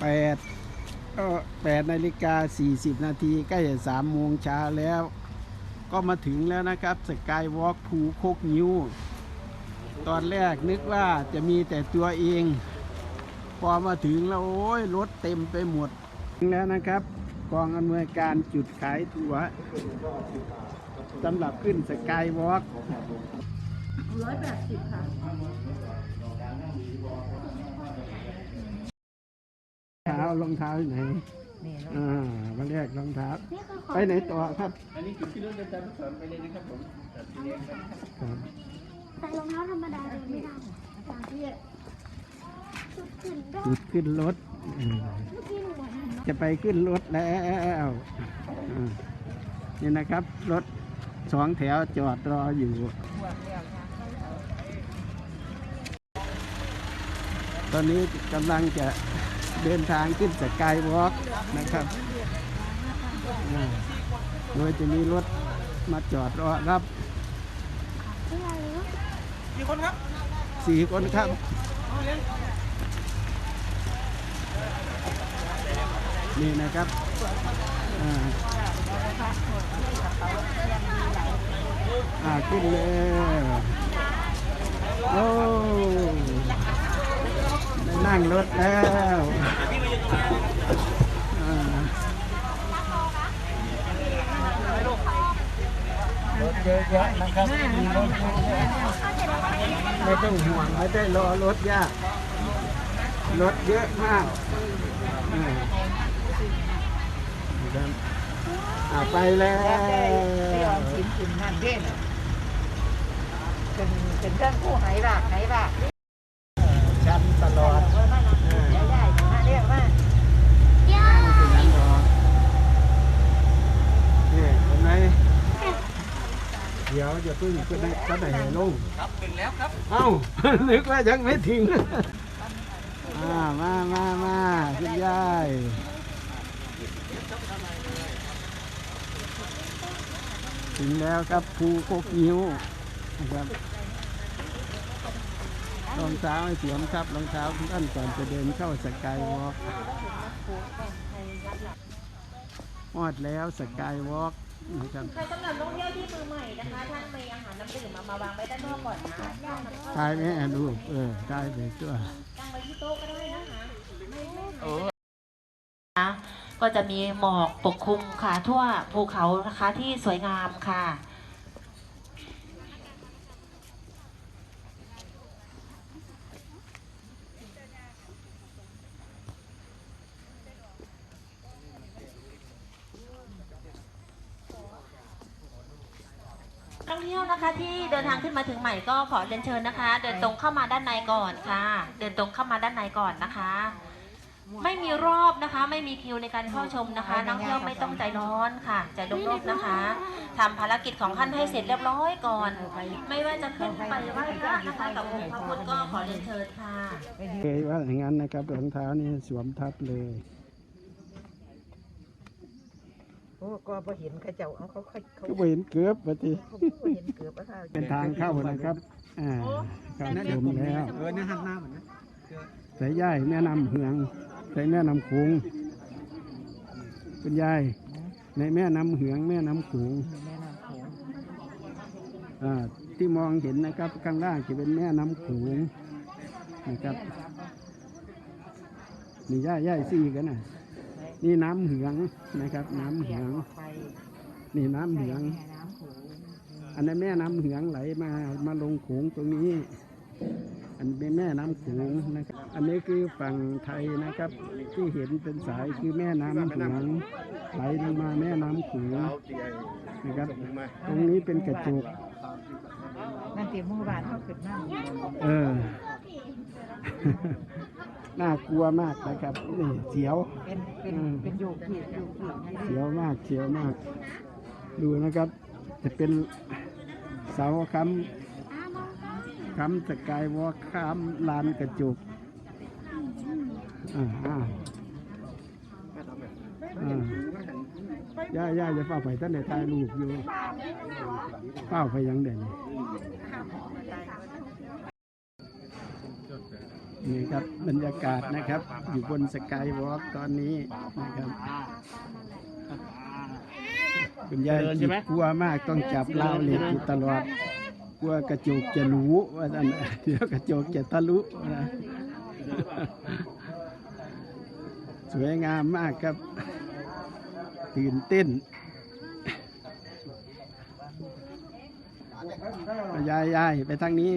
แปดก็แปดนาฬิกาสี่สิบนาทีใกล้จะสามโมงเช้าแล้ว ก็มาถึงแล้วนะครับสกายวอล์กภูโคกนิ้ว ตอนแรกนึกว่าจะมีแต่ตัวเอง พอมาถึงแล้ว โอ้ย รถเต็มไปหมดถึงแล้วนะครับกองอำนวยการจุดขายตั๋วสำหรับขึ้นสกายวอล์กร้อยแปดสิบค่ะ เท้ารองเท้าอยู่ไหนนี่เนอะอ่ามาเรียกรองเท้าไปไหนต่อครับอันนี้จุดที่รถเดินตามลูกศรไปเลยนะครับผมตัดสีแดงครับครับใส่รองเท้าธรรมดาเดินไม่ได้บางที่สุดขึ้นก็จุดขึ้นรถอืมเมื่อกี้หนูเหมือนเห็นจะไปขึ้นรถแล้วอ่านี่นะครับ รถสองแถวจอดรออยู่ ตอนนี้กำลังจะ เดินทางขึ้นสกายวอล์กนะครับอ่าโดยจะมีรถมาจอดรอรับอะไรวะกี่คนครับสี่คนครับนี่นะครับอ่าอ่าขึ้นเลยโอ้ได้ นั่งรถแล้วอ่ารถเยอะแยะนะครับมีรถเยอะแยะไม่ต้องห่วงไม่ได้รอรถยากรถเยอะมากอ่าครับอ่าไปแล้วไม่ยอมกินกินนั่นเด่นเป็นเป็นเครื่องคู่ไหบากไหบาก ชันตลอด ว่ามาใหญ่ใหญ่มาเรียกว่า ย่า ไม่เป็นนั้นหรอกนี่เห็นไหม เดี๋ยวจะพึ่งก็ได้ก็ได้ให้ลงครับถึงแล้วครับ เอ้า นึกว่ายังไม่ถึงอ่ามามามาคุณยายถึงแล้วครับภูโคกนิ้วนะครับรองเท้าให้สวมครับรองเท้าทุกท่านก่อนจะเดินเข้าสกายวอล์กฮอดแล้วสกายวอล์ก นะครับใครสำหรับนักท่องเที่ยวที่มือใหม่นะคะ ท่านมีอาหารน้ำดื่มมามาวางไว้ด้านนอกก่อนนะตายไหมอะลูกเออได้เลยตัวตั้งไว้ที่โต๊ะก็ได้นะคะก็จะมีหมอกปกคลุมค่ะทั่วภูเขานะคะที่สวยงามค่ะ เที่ยวนะคะ ที่เดินทางขึ้นมาถึงใหม่ก็ขอเรียนเชิญนะคะ เดินตรงเข้ามาด้านในก่อนค่ะ เดินตรงเข้ามาด้านในก่อนนะคะ ไม่มีรอบนะคะ ไม่มีคิวในการเข้าชมนะคะนักเที่ยวไม่ต้องใจร้อนค่ะใจร่มๆนะคะทำภารกิจของท่านให้เสร็จเรียบร้อยก่อน ไม่ว่าจะขึ้นไปไหว้พระนะคะกับองค์พระพุทธก็ขอเรียนเชิญค่ะ เคยว่าอย่างนั้นนะครับรองเท้านี่สวมทับเลย โอ้ก็พอเห็นเขาเจ้าเอาเขาเขาเขาก็บ่เห็นเกือบปฏิเขาเห็นเกือบว่าเขาเป็นทางเข้านะครับอ่าเข้าชมแล้วเออเนี่ยหันหน้าเหมือนนะใส่ย่ายแม่น้ำเหืองใส่แม่น้ำโขงคุณยายในแม่น้ำเหืองแม่น้ำโขงแม่น้ำโขงอ่าที่มองเห็นนะครับข้างล่างจะเป็นแม่น้ำโขงนะครับนี่ย่ายย่ายซี่กันนะ นี่น้ำเหืองนะครับ น้ำเหืองไปนี่น้ำเหืองแม่น้ำโขงอันนั้นแม่น้ำเหืองไหลมามาลงโขงตรงนี้ อันเป็นแม่น้ำโขงนะครับ อันนี้คือฝั่งไทยนะครับ ที่เห็นเป็นสายคือแม่น้ำเหืองไหลลงมาแม่น้ำโขงนะครับ ตรงนี้เป็นกระจกนั่นเตรียมหมู่บ้านเขาขึ้นนั่งเออ น่ากลัวมากนะครับนี่เสียวเป็นเป็นเป็นโยกขีดโยกขีดนั่นเสียวมากเสียวมาก ดูนะครับ จะเป็นเสาค้ำค้ำสกายวอล์กค้ำลานกระจกอ่าอ่าอ่าย่าย่าจะเฝ้าไปท่านในถ่ายรูปอยู่เฝ้าไปยังเด่น นี่ครับบรรยากาศนะครับ อยู่บนสกายวอล์กตอนนี้นะครับคุณยายจิตกลัวมากต้องจับเล่าวเหล็กอยู่ตลอด กลัวกระจกจะรู้ว่าอันเดี๋ยวกระจกจะทะลุนะสวยงามมากครับ ตื่นเต้นยายยายไปทางนี้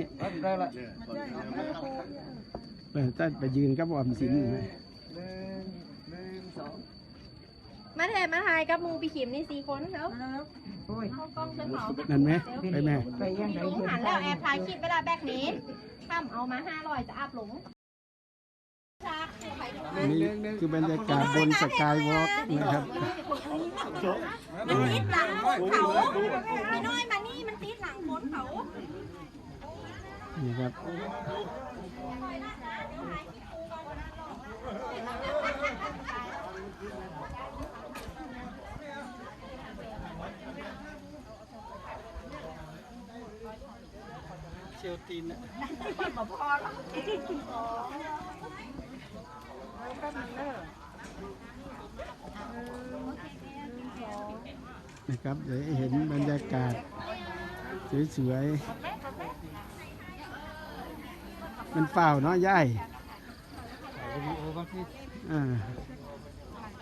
เออถ้าไปยืนกับออมสินไหมมาเทมาทายกับมูปีขิมนี่สี่คนเนาะโอ้ยเข้ากล้องเสมอนั่นไหมไปแม่ไปยังไงลงหันแล้วแอบถ่ายคลิปเวลาแบกนี้ข้ามเอามาห้าร้อยจะอัพหลงนี่คือบรรยากาศบนสกายวอล์กนะครับมันติดหลังบนเขาพี่น้อยมานี่มันติดหลังบนเขา นี่ครับเชลตีนนะครับเดี๋ยวให้เห็นบรรยากาศสวยๆ มันเฝ้าเนาะย่ายอ่า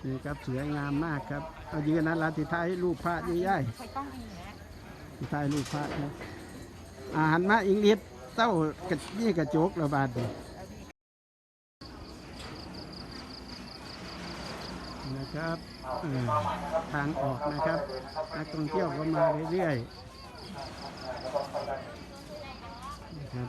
นี่ครับสวยงามมากครับเอายืนนะลาติท้ายรูปพระย่ายๆติท้ายรูปพระนะอาหันมาอิงลิดเต้ากระนี่กระจกระบาดนี่นะครับเออทางออกนะครับนักท่องเที่ยวก็มาเรื่อยๆนะครับ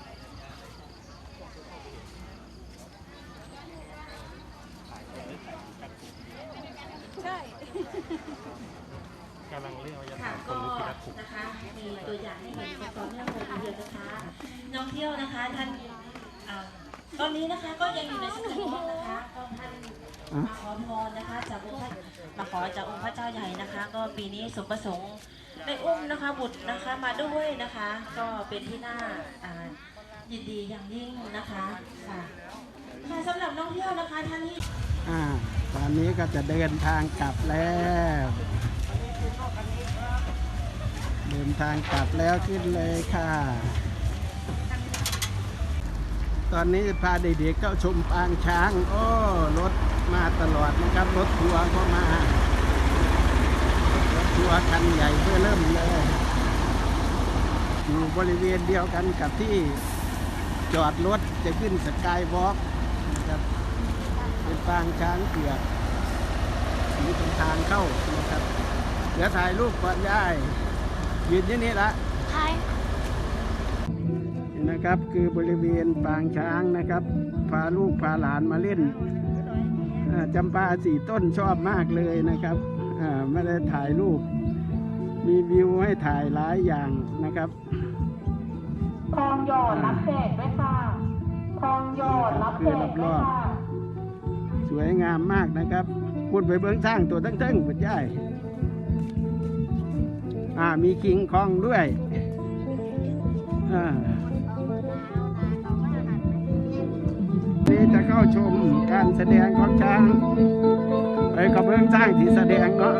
ค่ะก็นะคะมีตัวอย่างให้เห็นเป็นต่อเนื่องเลยทีเดียวนะคะน้องเที่ยวนะคะท่านอ่าตอนนี้นะคะก็ยังอยู่ในสถานนะคะก็ท่านมาขอพรนะคะ จากองค์พระมาขอจากองค์พระเจ้าใหญ่นะคะ ก็ปีนี้สมประสงค์ได้อุ้มนะคะบุตรนะคะมาด้วยนะคะ ก็เป็นที่น่าอ่ายินดีอย่างยิ่งนะคะค่ะค่ะสำหรับน้องเที่ยวนะคะท่านที่ อ่า ตอนนี้ก็จะเดินทางกลับแล้ว เดินทางกลับแล้วขึ้นเลยค่ะ ตอนนี้พาเด็กๆเข้าชมปางช้าง โอ้รถมาตลอดนะครับ รถทัวร์ก็มา รถทัวร์คันใหญ่เพื่อเริ่มเลย อยู่บริเวณเดียวกันกับที่จอดรถจะขึ้นสกายวอล์กนะครับ ป็นปางช้างเผือกมีตรงทางเข้านะครับ เดี๋ยวถ่ายรูปก่อนย่ายยืนที่นี่ละทายนี่นะครับคือบริเวณปางช้างนะครับ พาลูกพาหลานมาเล่นอ่าจำปาสี่ต้นชอบมากเลยนะครับอ่าไม่ได้ถ่ายรูป มีวิวให้ถ่ายหลายอย่างนะครับคลองหยอดรับเศษด้วยค่ะคลองหยอดรับเศษด้วยค่ะส วยงามมากนะครับพูดไปเบื้องสร้างตัวตั้งๆคุณยายอ่ามีคิงคองด้วยอ่านี่จะเข้าชมการแสดงของช้างไปกับเบื้องสร้างที่แสดงเนาะ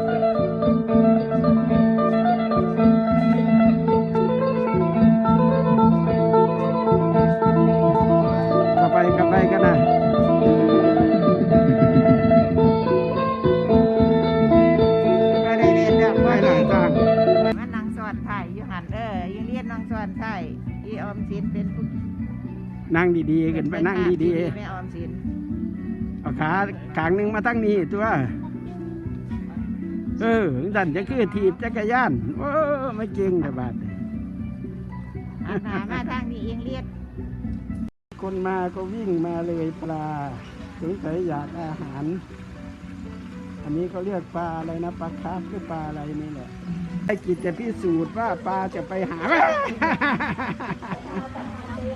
นนางสอนไทยอีออมสินเป็นผู้นั่งดีๆขึ้นไปนั่งดีแม่ออมสินๆเอาขาขางหนึ่งมาตั้งนี้ตัวเออดันจะคือถีบจักรยานโอ้ไม่เก่งแต่บาดอาหามาทางนี้เองเรียนคนมาก็วิ่งมาเลยปลาสงสัยอยากอาหาร อันนี้เขาเรียกปลาอะไรนะปลาคาร์ฟหรือปลาอะไรนี่แหละ ไอ้กิจจะพิสูจน์ว่าปลาจะไปหา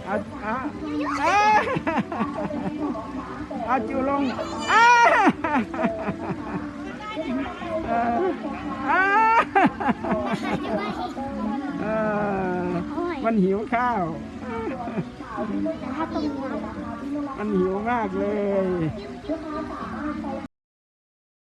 เอาเอาเอาจูลงเอาอมันหิวข้าว มันหิวมากเลย